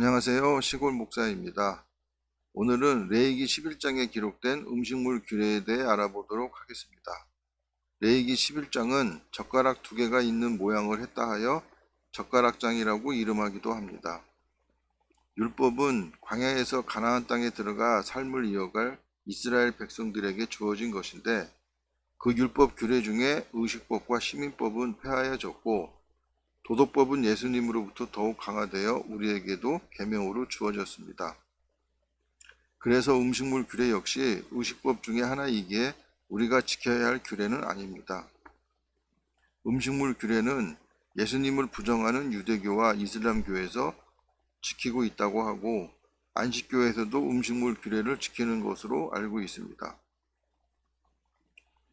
안녕하세요. 시골 목사입니다. 오늘은 레이기 11장에 기록된 음식물 규례에 대해 알아보도록 하겠습니다. 레이기 11장은 젓가락 두 개가 있는 모양을 했다 하여 젓가락장이라고 이름하기도 합니다. 율법은 광야에서 가나안 땅에 들어가 삶을 이어갈 이스라엘 백성들에게 주어진 것인데 그 율법 규례 중에 의식법과 시민법은 폐하여졌고 도덕법은 예수님으로부터 더욱 강화되어 우리에게도 계명으로 주어졌습니다. 그래서 음식물 규례 역시 의식법 중에 하나이기에 우리가 지켜야 할 규례는 아닙니다. 음식물 규례는 예수님을 부정하는 유대교와 이슬람교에서 지키고 있다고 하고 안식교에서도 음식물 규례를 지키는 것으로 알고 있습니다.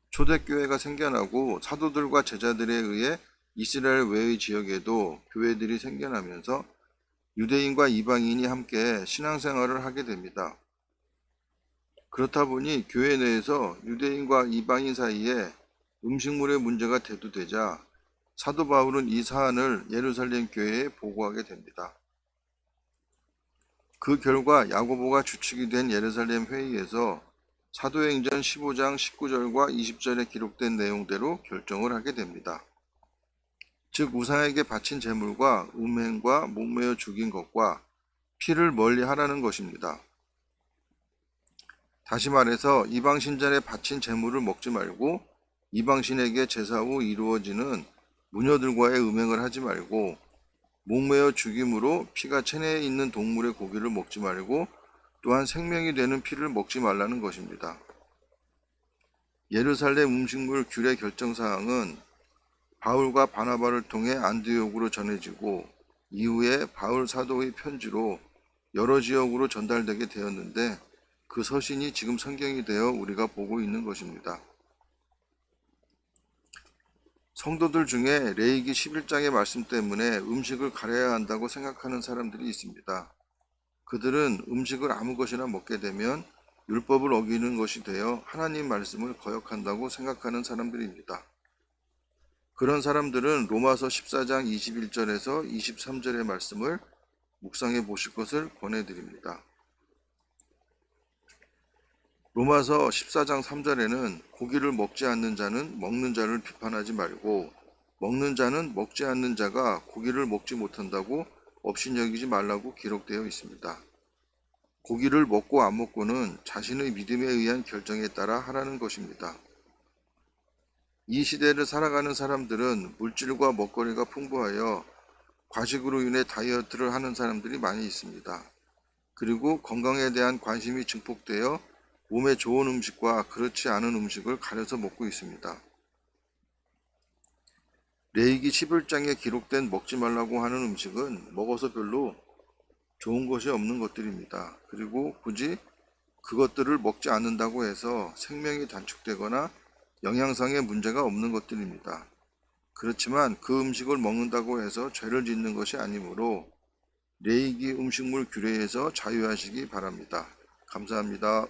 초대교회가 생겨나고 사도들과 제자들에 의해 이스라엘 외의 지역에도 교회들이 생겨나면서 유대인과 이방인이 함께 신앙생활을 하게 됩니다. 그렇다 보니 교회 내에서 유대인과 이방인 사이에 음식물의 문제가 대두되자 사도 바울은 이 사안을 예루살렘 교회에 보고하게 됩니다. 그 결과 야고보가 주축이 된 예루살렘 회의에서 사도행전 15장 19절과 20절에 기록된 내용대로 결정을 하게 됩니다. 즉 우상에게 바친 제물과 음행과 목매어 죽인 것과 피를 멀리 하라는 것입니다. 다시 말해서 이방신전에 바친 제물을 먹지 말고 이방신에게 제사 후 이루어지는 무녀들과의 음행을 하지 말고 목매어 죽임으로 피가 체내에 있는 동물의 고기를 먹지 말고 또한 생명이 되는 피를 먹지 말라는 것입니다. 예루살렘 음식물 규례 결정 사항은 바울과 바나바를 통해 안디옥으로 전해지고 이후에 바울 사도의 편지로 여러 지역으로 전달되게 되었는데 그 서신이 지금 성경이 되어 우리가 보고 있는 것입니다. 성도들 중에 레이기 11장의 말씀 때문에 음식을 가려야 한다고 생각하는 사람들이 있습니다. 그들은 음식을 아무 것이나 먹게 되면 율법을 어기는 것이 되어 하나님 말씀을 거역한다고 생각하는 사람들입니다. 그런 사람들은 로마서 14장 21절에서 23절의 말씀을 묵상해 보실 것을 권해드립니다. 로마서 14장 3절에는 고기를 먹지 않는 자는 먹는 자를 비판하지 말고 먹는 자는 먹지 않는 자가 고기를 먹지 못한다고 업신여기지 말라고 기록되어 있습니다. 고기를 먹고 안 먹고는 자신의 믿음에 의한 결정에 따라 하라는 것입니다. 이 시대를 살아가는 사람들은 물질과 먹거리가 풍부하여 과식으로 인해 다이어트를 하는 사람들이 많이 있습니다. 그리고 건강에 대한 관심이 증폭되어 몸에 좋은 음식과 그렇지 않은 음식을 가려서 먹고 있습니다. 레이기 11장에 기록된 먹지 말라고 하는 음식은 먹어서 별로 좋은 것이 없는 것들입니다. 그리고 굳이 그것들을 먹지 않는다고 해서 생명이 단축되거나 영양상의 문제가 없는 것들입니다. 그렇지만 그 음식을 먹는다고 해서 죄를 짓는 것이 아니므로 레이기 음식물 규례에서 자유하시기 바랍니다. 감사합니다.